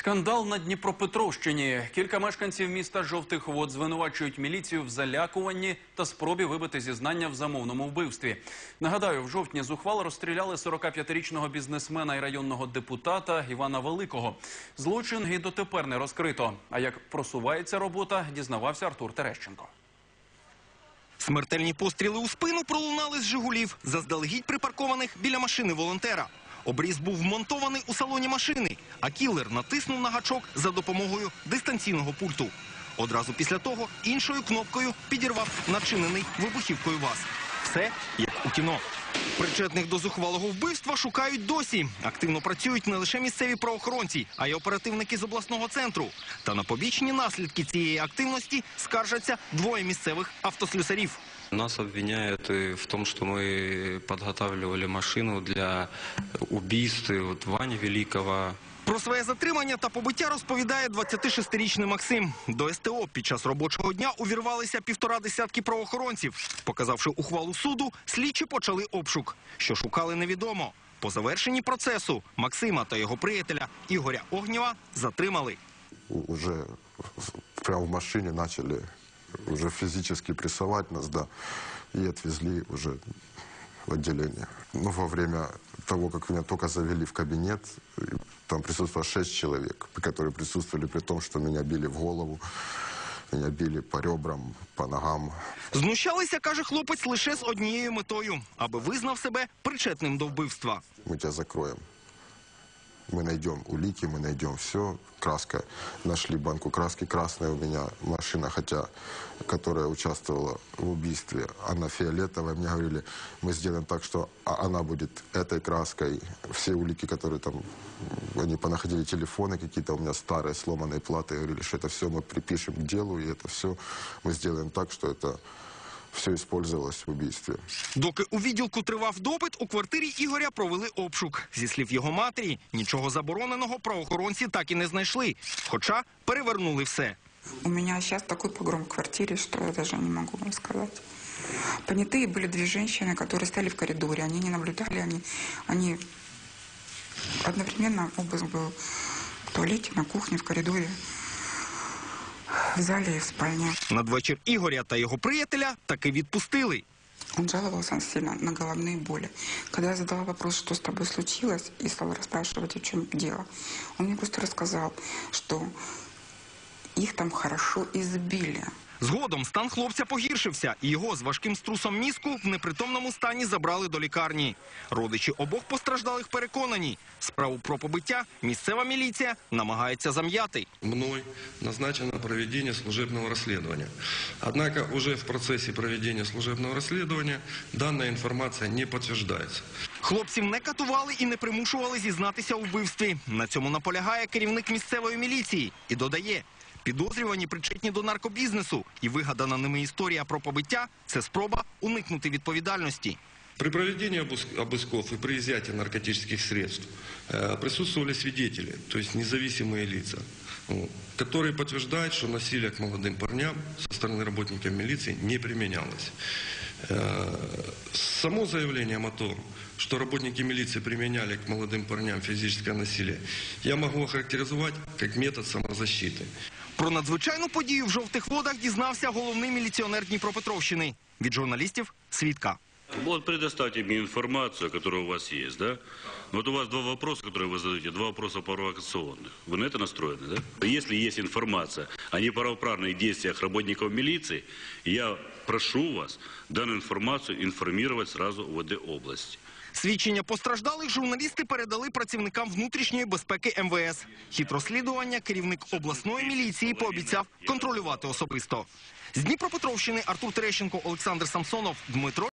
Скандал на Дніпропетровщині. Кілька мешканців міста Жовтих Вод звинувачують міліцію в залякуванні та спробі вибити зізнання в замовному вбивстві. Нагадаю, в жовтні зухвало розстріляли 45-річного бізнесмена і районного депутата Івана Великого. Злочин і дотепер не розкрито. А як просувається робота, дізнавався Артур Терещенко. Смертельні постріли у спину пролунали з «Жигулів», заздалегідь припаркованих біля машини волонтера. Обріз був вмонтований у салоні машини, а кілер натиснув на гачок за допомогою дистанційного пульту. Одразу після того іншою кнопкою підірвав начинений вибухівкою ВАЗ. Все як у кіно. Причетних до зухвалого вбивства шукають досі. Активно працюють не лише місцеві правоохоронці, а й оперативники з обласного центру. Та на побічні наслідки цієї активності скаржаться двоє місцевих автослюсарів. Нас обвиняют в том, что мы подготавливали машину для убийств вот, Вани Великого. Про своє затримання та побиття розповідає 26-річний Максим. До СТО під час робочого дня увірвалися півтора десятки правоохоронців. Показавши ухвалу суду, слідчі почали обшук. Що шукали, невідомо. По завершенні процесу Максима та його приятеля Ігоря Огнєва затримали. уже прямо в машине начали уже физически прессовать нас, да, и отвезли уже в отделение. Ну, во время того, как меня только завели в кабинет, там присутствовало шесть человек, которые присутствовали при том, что меня били в голову, меня били по ребрам, по ногам, Знущалися, каже хлопець, лише з однією метою, аби визнав себе причетним до вбивства. Ми тебе закроем. Мы найдем улики, мы найдем все. Краска. Нашли банку краски. Красная у меня машина, хотя, которая участвовала в убийстве, она фиолетовая. Мне говорили, мы сделаем так, что а- она будет этой краской. Все улики, которые там, они понаходили телефоны какие-то у меня старые, сломанные платы. Говорили, что это все мы припишем к делу, и это все мы сделаем так, что это все использовалось в убийстве. Доки у відділку тривав допит, у квартирі Ігоря провели обшук. Зі слів його матері, нічого забороненого правоохоронці так і не знайшли. Хоча перевернули все. У меня сейчас такой погром в квартире, что я даже не могу вам сказать. Понятые были две женщины, которые стояли в коридоре. Они не наблюдали, они, они одновременно обыск был в туалете, на кухне, в коридоре, в зале і в спальне. Надвечір Ігоря та його приятеля таки відпустили. Он жаловался сильно на головные боли. Когда я задала вопрос, что с тобой случилось, и стала расспрашивать, в чем дело, он мне просто рассказал, что их там хорошо избили. Згодом стан хлопця погіршився, і його з важким струсом мізку в непритомному стані забрали до лікарні. Родичі обох постраждалих переконані, справу про побиття місцева міліція намагається зам'яти. мной назначено проведение служебного расследования. Однако уже в процессе проведения служебного расследования данная информация не подтверждается. Хлопців не катували і не примушували зізнатися у вбивстві. На цьому наполягає керівник місцевої міліції і додає. Підозрювані причетні до наркобізнесу, і вигадана ними історія про побиття це спроба уникнути відповідальності. При проведении обыск- обысков и при изъятии наркотических средств э, присутствовали свидетели, то есть независимые лица, вот, которые подтверждают, что насилие к молодым парням со стороны работников милиции не применялось. Э, Само заявлением о том, что работники милиции применяли к молодым парням физическое насилие, я могу охарактеризовать как метод самозащиты. Про надзвичайну подію в жовтих водах дізнався головний міліціонер Дніпропетровщини. Від журналістів свідка. Вот предоставьте мне информацию, которая у вас есть, да? Вот у вас два вопроса, которые вы задаете, два вопроса провокационных. Вы на это настроены, да? Если есть информация о неправоправных действиях работников милиции, я прошу вас данную информацию информировать сразу в ВД области. Свідчення постраждалих журналісти передали працівникам внутрішньої безпеки МВС. Хід розслідування керівник обласної міліції пообіцяв контролювати особисто. З Дніпропетровщини Артур Терещенко, Олександр Самсонов, Дмитро